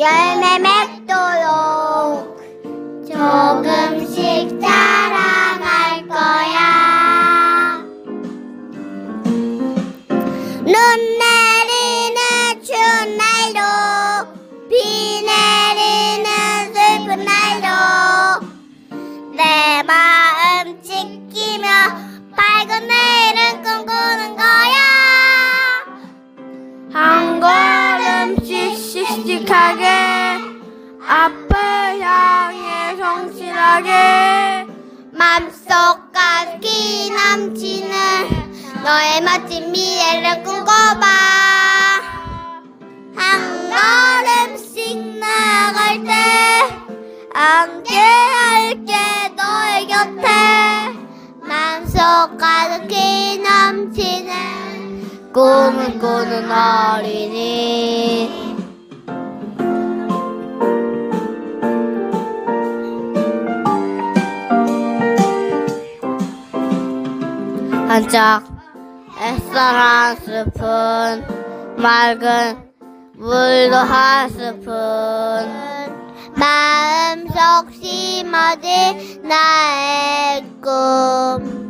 열매 맺도록 조금씩 자라갈 거야. 눈 성실하게. 맘속 가기 넘치는 너의 멋진 미래를 꿈꿔봐. 한 걸음씩 나갈 때 함께 할게 너의 곁에. 맘속 가득히 넘치는 꿈을 꾸는 어린이 한 짝 햇살 한 스푼 맑은 물도 한 스푼. 마음속 심어진 나의 꿈.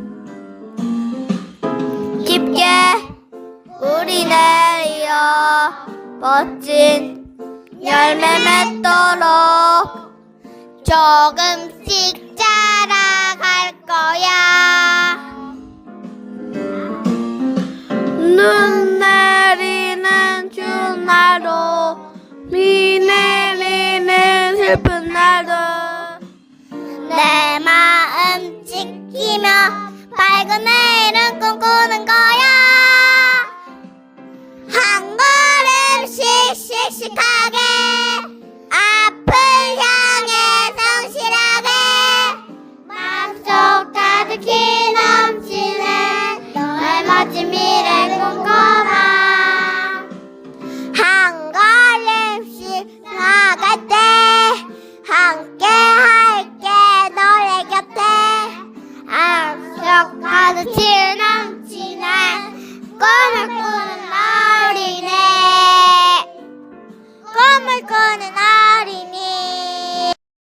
깊게 우리 내리어 멋진 열매 맺도록 조금씩 눈 내리는 주나로 미 내리는 슬픈 날도. 내 마음 지키며 밝은 내일은 꿈꾸는 거야. 한 걸음씩 씩씩하게 아픈 향에 성실하게 마음속 가득히 reality.